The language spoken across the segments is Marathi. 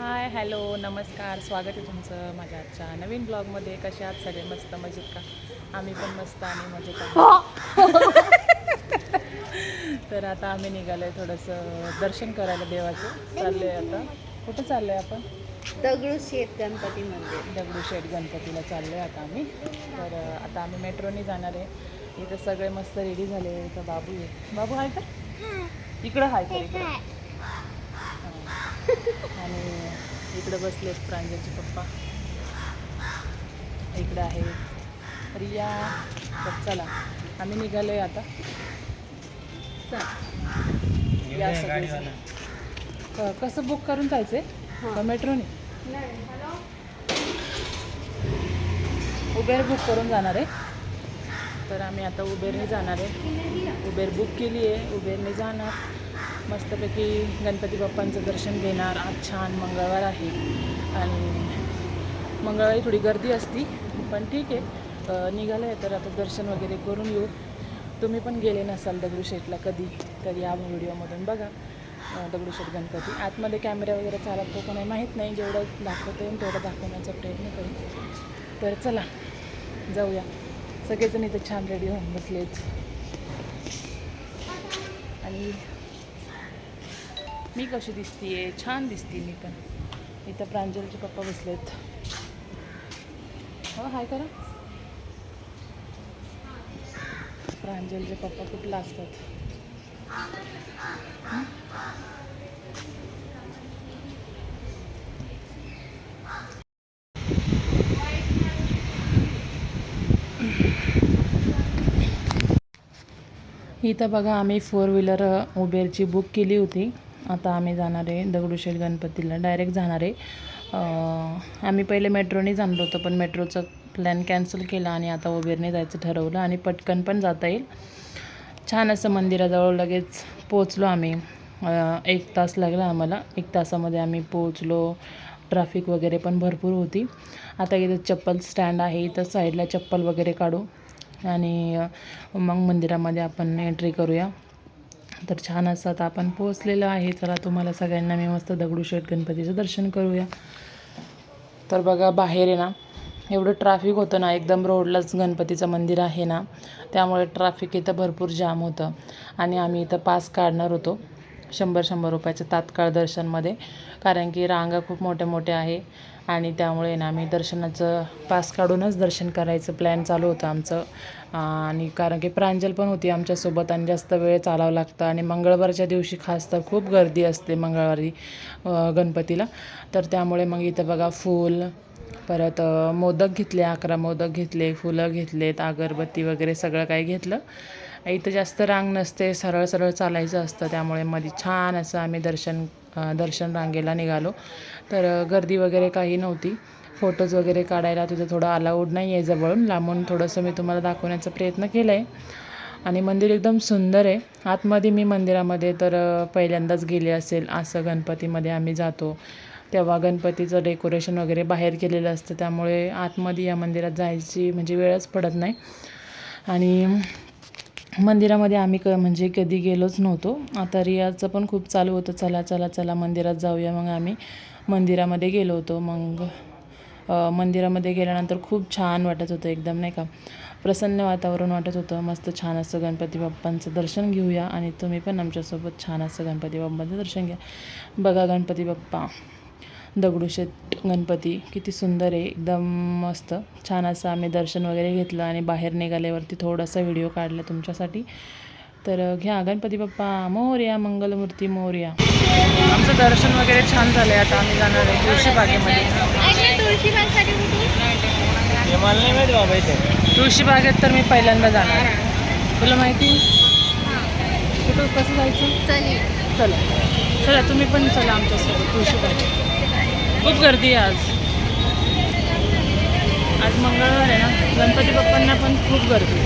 हाय हॅलो नमस्कार. स्वागत आहे तुमचं माझ्या आजच्या नवीन ब्लॉगमध्ये. कसे आहात सगळे? मस्त मजेत का? आम्ही पण मस्त आणि मजेत आहोत. तर आता आम्ही निघालो आहे थोडंसं दर्शन करायला देवाचं. चाललो आहे आता. कुठं चाललो आहे आपण दगडूशेठ गणपती मंदिर. दगडूशेठ गणपतीला चाललो आहे आता आम्ही. तर आता आम्ही मेट्रोनी जाणार आहे. इथं सगळे मस्त रेडी झाले. इथं बाबू आहे. बाबू आहे का? इकडं आहे का इकडं हां. आणि इकडं बसलेत प्रांजलचे पप्पा. इकडं आहे रिया. तर चला आम्ही निघालोय आता. चल. या सगळेजण. क- कसं बुक करून जायचंय? का मेट्रोने उबेर बुक करून जाणार आहे. तर आम्ही आता उबेरने जाणार आहे. उबेर बुक केली आहे उबेरने जाणार. मस्तपैकी गणपती बाप्पांचं दर्शन घेणार. आज छान मंगळवार आहे. आणि मंगळवारी थोडी गर्दी असती पण ठीक आहे. निघालं आहे तर आता दर्शन वगैरे करून येऊ. तुम्ही पण गेले नसाल दगडूशेठला कधी तर या व्हिडिओमधून बघा. दगडूशेठ गणपती. आतमध्ये कॅमेरा वगैरे चालतो का नाही माहीत नाही. जेवढं दाखवता येईल तेवढं दाखवण्याचा प्रयत्न करू. तर चला जाऊया. सगळेजण इथं छान रेडी होऊन बसलेत. आणि मी कशी दिसतीये? छान दिसते मी पण. इथं प्रांजलचे पप्पा बसलेत. हो हाय करा. प्रांजलचे पप्पा कुठला असतात इथं बघा आम्ही फोर व्हीलर उबेरची बुक केली होती. आता आम्ही जाणार आहे दगडूशेठ गणपतीला. डायरेक्ट जाणार आहे. आम्ही पहिले मेट्रोने जाणार होतो पण मेट्रोचं प्लॅन कॅन्सल केला आणि आता उबेरने जायचं ठरवलं आणि पटकन पण जाता येईल. छान असं मंदिराजवळ लगेच पोचलो आम्ही. एक तास लागला आम्हाला. एक तासामध्ये आम्ही पोचलो ट्रॅफिक वगैरे पण भरपूर होती. आता इथं चप्पल स्टँड आहे. इथं साईडला चप्पल वगैरे काढू. आणि मग मंदिरामध्ये आपण एंट्री करूया. तर छान असं आता आपण पोहोचलेलं आहे. चला तुम्हाला सगळ्यांना मी मस्त दगडूशेठ गणपतीचं दर्शन करूया. तर बघा बाहेर आहे ना एवढं ट्रॅफिक होतं ना एकदम रोडलाच गणपतीचं मंदिर आहे ना त्यामुळे ट्रॅफिक इथं भरपूर जाम होतं. आणि आम्ही इथं पास काढणार होतो. शंभर शंभर रुपयाचं तात्काळ दर्शनमध्ये. कारण की रांगा खूप मोठ्या मोठ्या आहे. आणि त्यामुळे ना आम्ही दर्शनाचं पास काढूनच दर्शन करायचं प्लॅन चालू होतं आमचं. आणि कारण की प्रांजल पण होती आमच्यासोबत आणि जास्त वेळ चालावं लागतं. आणि मंगळवारच्या दिवशी खास तर खूप गर्दी असते मंगळवारी गणपतीला. तर त्यामुळे मग इथं बघा फूल परत मोदक घेतले अकरा मोदक घेतले फुलं घेतलेत अगरबत्ती वगैरे सगळं काही घेतलं. इथं जास्त रांग नसते सरळ सरळ चालायचं असतं त्यामुळे मध्ये छान असं आम्ही दर्शन दर्शन रांगेला निघालो. तर गर्दी वगैरे काही नव्हती. फोटोज वगैरे काढायला तिथं थोडं अलाउड नाही आहे जवळून. लांबून थोडंसं मी तुम्हाला दाखवण्याचा प्रयत्न केला आहे आणि मंदिर एकदम सुंदर आहे. आतमध्ये मी मंदिरामध्ये तर पहिल्यांदाच गेले असेल असं गणपतीमध्ये आम्ही जातो. तेव्हा गणपतीचं डेकोरेशन वगैरे बाहेर केलेलं असतं. त्यामुळे आतमध्ये या मंदिरात जायची म्हणजे वेळच पडत नाही. आणि मंदिरामध्ये आम्ही क म्हणजे कधी गेलोच नव्हतो. आता रियाचं पण खूप चालू होतं. चला चला चला मंदिरात जाऊया. मग आम्ही मंदिरामध्ये गेलो होतो. मग मंदिरामध्ये गेल्यानंतर खूप छान वाटत होतं एकदम नाही का? प्रसन्न वातावरण वाटत होतं. मस्त छान असं गणपती बाप्पांचं दर्शन घेऊया आणि तुम्ही पण आमच्यासोबत छान असं गणपती बाप्पांचं दर्शन घ्या. बघा गणपती बाप्पा. दगडूशेठ गणपती किती सुंदर आहे एकदम मस्त. छान असं आम्ही दर्शन वगैरे घेतलं आणि बाहेर निघाल्यावरती थोडासा व्हिडिओ काढला तुमच्यासाठी. तर घ्या गणपती बाप्पा मोर्या मंगलमूर्ती मोर्या. आमचं दर्शन वगैरे छान झालं आहे आता आम्ही जाणार आहे तुळशी बागेमध्ये तुळशीबागसाठी कुठे? मला नाही माहिती बाबा इथे. तुळशी बागेत तर मी पहिल्यांदा जाणार आहे. तुला माहिती? कुठं कसं जायचं? चली चला. चला तुम्ही पण चला आमच्यासोबत तुळशी बागेत खूप गर्दी आहे आज. आज मंगळवार आहे ना. गणपती बाप्पांना पण खूप गर्दी.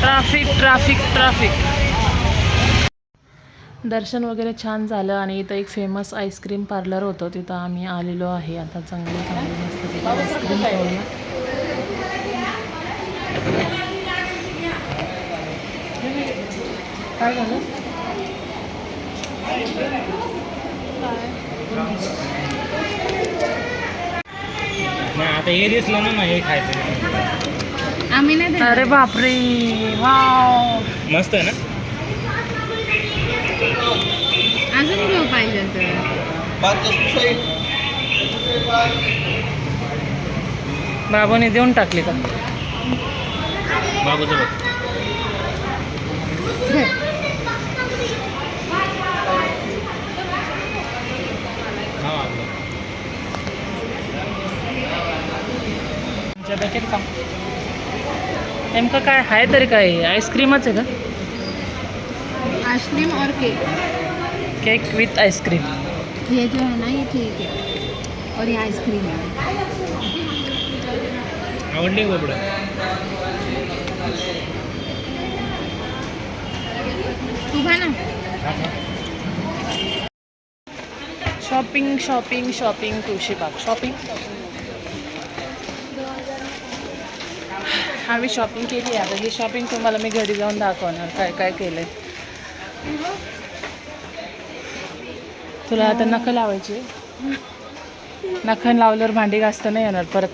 Traffic traffic traffic. दर्शन वगैरे छान झालं आणि इथं एक फेमस आईस्क्रीम पार्लर होतं. तिथं आम्ही आलेलो आहे. आता चांगली चांगली मस्त आईस्क्रीम खाऊया काय झालं? नाही आता हे दिसलं ना हे खायचं. आम्ही नाही अरे बापरे मस्त आहे ना? अजून घेऊ पाहिजे बाबाने देऊन टाकली का? बाबूचं बघ. तुमच्या बॅकेट का? नेमकं काय आहे तरी काय? आईस्क्रीमच आहे का? आइसक्रीम और केक. Cake with ice cream. ये जो है ना ये केक है और ये आइसक्रीम है आवडली तू खा ना. Shopping shopping shopping Tulshibaug. Shopping हा मी शॉपिंग केली आहे. आता ही शॉपिंग तुम्हाला मी घरी जाऊन दाखवणार. काय काय केलं आहे तुला आता नखं लावायची नखन लावल्यावर भांडी घासता नाही येणार परत.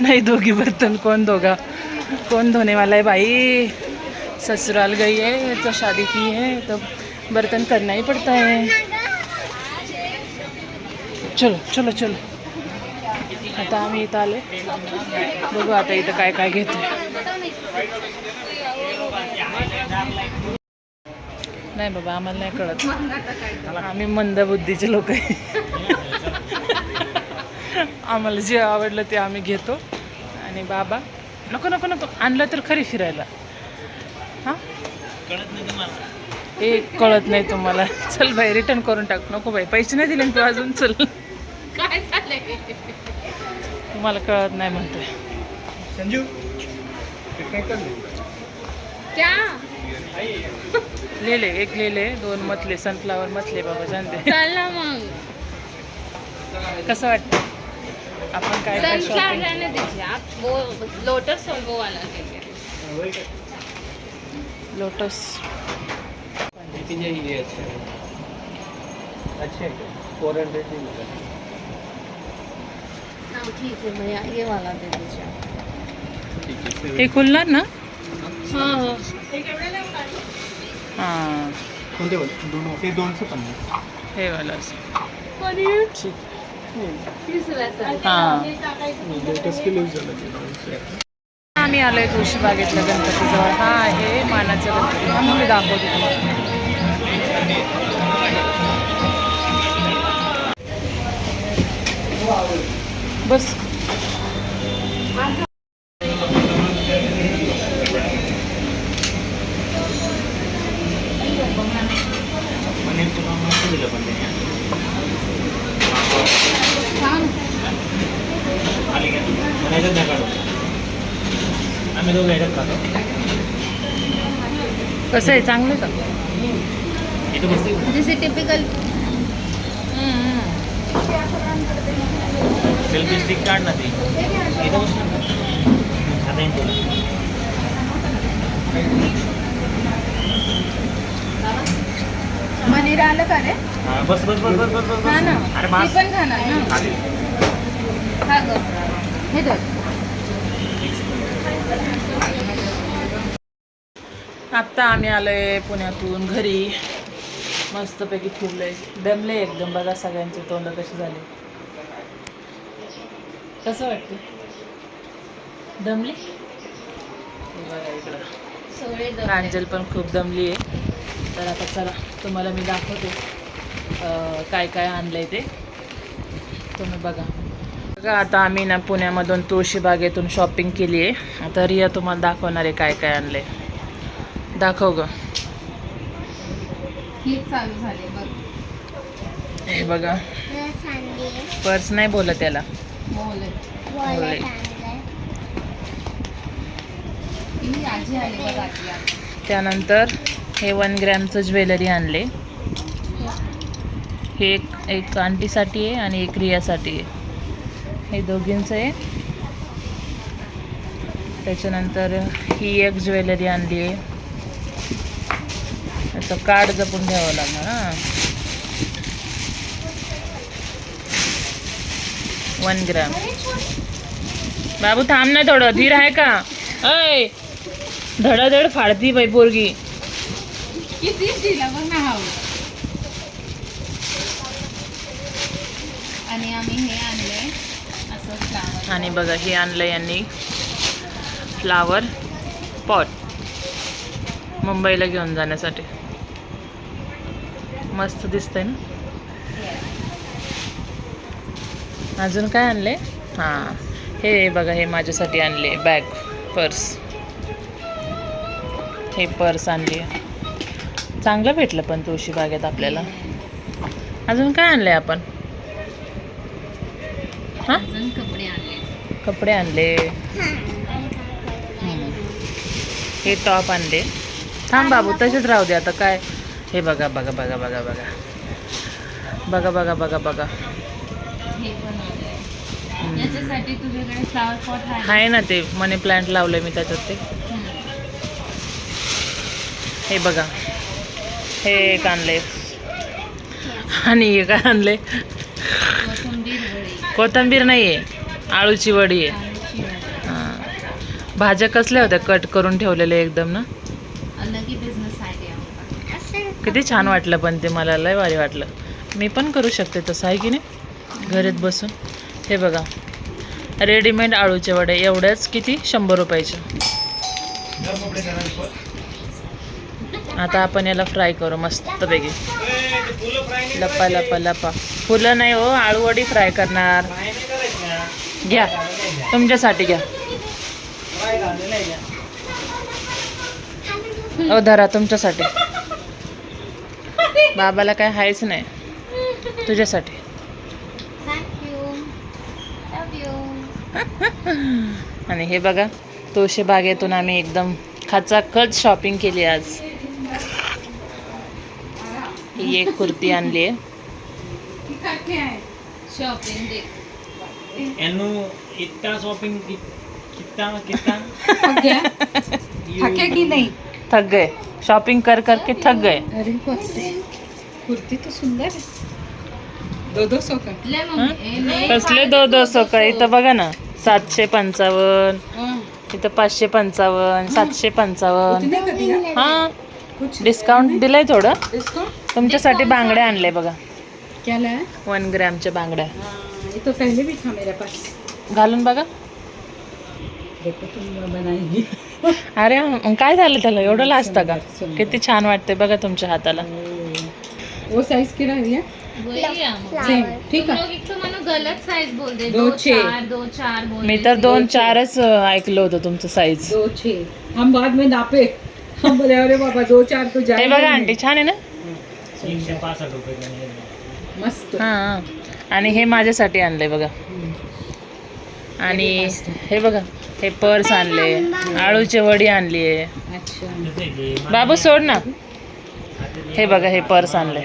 नहीं दोगी बर्तन कौन दोगा कौन धोने वाला है भाई ससुराल गई है तो शादी की है तो बर्तन करना ही पड़ता है चलो चलो चलो. आता आम्ही इथं आले बघू आता इथं काय काय घेतो नाही बाबा आम्हाला नाही कळत. आम्ही मंदबुद्धीचे लोक आहे. आम्हाला जे आवडलं ते आम्ही घेतो. आणि बाबा नको नको नको आणलं तर खरी फिरायला. हां? कळत नाही तुम्हाला हे कळत नाही तुम्हाला. चल बाई रिटर्न करून टाक. नको बाई पैसे नाही दिले तू अजून. चल. काय झालंय? तुम्हाला कळत नाही म्हणतोय. संजू क्या? लिहिले एक लिहिले दोन मतले सनफ्लावर मतले बाबा जानते चल मग. कसं वाटतं? आपण काय काय सनफ्लावर रहने दीजिए आप वो लोटस और वो वाला लोटस अच्छे फोर हंड्रेड हाँ ठीक है भैया ये वाला दे दीजिए आप। हे खुलणार ना? हाँ हाँ. हां. कोणते बोल दोन ते दोनशे पन्नास. हे वाला पनीर. हां. आम्ही तुळशीबागेतल्या गणपतीजवळ. हा आहे मानाचा गणपती. हा मी दाखवते खातो कसं आहे? चांगलं का? इथं जैसे टिपिकल सेल्फी स्टिक काढ ना ती. इथं बस ना खाता येईल तुला पनीर आलं का रे? हा, बस बस बस बस बस बस. ना. अरे बस. पण खाणार ना. खाली. ग. हे धर. आत्ता आम्ही आलो आहे पुण्यातून घरी. मस्तपैकी फिरलोय दमले एकदम. बघा सगळ्यांचे तोंड कसे झाले. कसं वाटतं? दमले? बघा इकडं. सगळे दम प्रांजल पण खूप दमली आहे. तर आता चला तुम्हाला मी दाखवते काय काय आणलं आहे ते. तुम्ही बघा. बघा आता आम्ही ना पुण्यामधून तुळशीबागेतून शॉपिंग केली आहे. आता रिया तुम्हाला दाखवणार आहे काय काय आणलं आहे दाखव ग. हे बघा. पर्स नाही बोलत त्याला ही. त्यानंतर हे वन ग्रॅमचं ज्वेलरी आणले. हे. एक एक आंटीसाठी आहे आणि एक रियासाठी आहे. हे दोघींचं आहे. त्याच्यानंतर ही एक ज्वेलरी आणली आहे. त्याचं कार्ड जपून घ्यावं लागणार हां. वन ग्रॅम बाबू थांब ना थोडं. धीर आहे का? अय धडाधड फाडती बाई पोरगी. हा आणि आम्ही हे आणले असं फ्लावर आणि बघा हे आणलं यांनी फ्लावर पॉट मुंबईला घेऊन जाण्यासाठी. मस्त दिसतंय ना? अजून काय आणले? हां हे बघा हे माझ्यासाठी आणले बॅग पर्स. हे पर्स आणली. चांगलं भेटलं पण तुळशी बागेत आपल्याला. अजून काय आणले आपण? हां? कपडे आणले. कपडे आणले. हे टॉप आणले. थांब बाबू तसेच राहू दे आता. काय? हे बघा बघा बघा बघा बघा. बघा बघा बघा बघा. हे पण आणले हम्म. याच्यासाठी तुझ्याकडे फ्लावर पॉट आहे. आहे ना ते. मनी प्लांट लावले मी त्याच्यात ते. हे बघा. हे एक आणले आणि हे काय आणले कोथिंबीर नाही आहे. आळूची वडी. आहे हां. भाज्या कसल्या होत्या? कट करून ठेवलेल्या एकदम ना? किती छान वाटलं पण ते. मला लय भारी वाटलं. मी पण करू शकते तसं आहे की नाही? घरात बसून. हे बघा. रेडीमेड आळूचे वडे. एवढ्याच किती? शंभर रुपयाचे. आता आपण याला फ्राय करू. मस्तपैकी लपा लपा लपा. फुलं नाही हो. आळू वडी फ्राय करणार. घ्या. तुमच्यासाठी घ्या. ओ धरा तुमच्यासाठी. बाबाला काय हायच नाही. तुझ्यासाठी. आणि हे बघा तुळशी बागेतून आम्ही एकदम खचाखच शॉपिंग केली आज. ही एक कुर्ती आणली आहे. शॉपिंग थक गए शॉपिंग कर करके थक गए कुर्ती तो सुंदर है दो दो सौ का? कसले दो दो सौ का? इथं बघा ना. सातशे पंचावन्न. इथं पाचशे पंचावन्न सातशे पंचावन्न. हा. डिस्काउंट दिलंय थोडं. तुमच्यासाठी बांगड्या आणले बघा. वन ग्रॅमच्या बांगड्या. घालून बघा. अरे काय झालं त्याला? एवढं लाजतं का? किती छान वाटते बघा तुमच्या हाताला. ओ साईज किती मी तर दोन चारच ऐकलं होतं तुमचं साईज बाद में नापे। अरे बाबा दो चार तो बघा आंटी छान आहे ना? मस्त. आणि हे माझ्यासाठी आणलंय बघा. आणि हे बघा हे पर्स आणले आळूचे वडी आणली आहे. बाबू सोड ना. हे बघा हे पर्स आणले.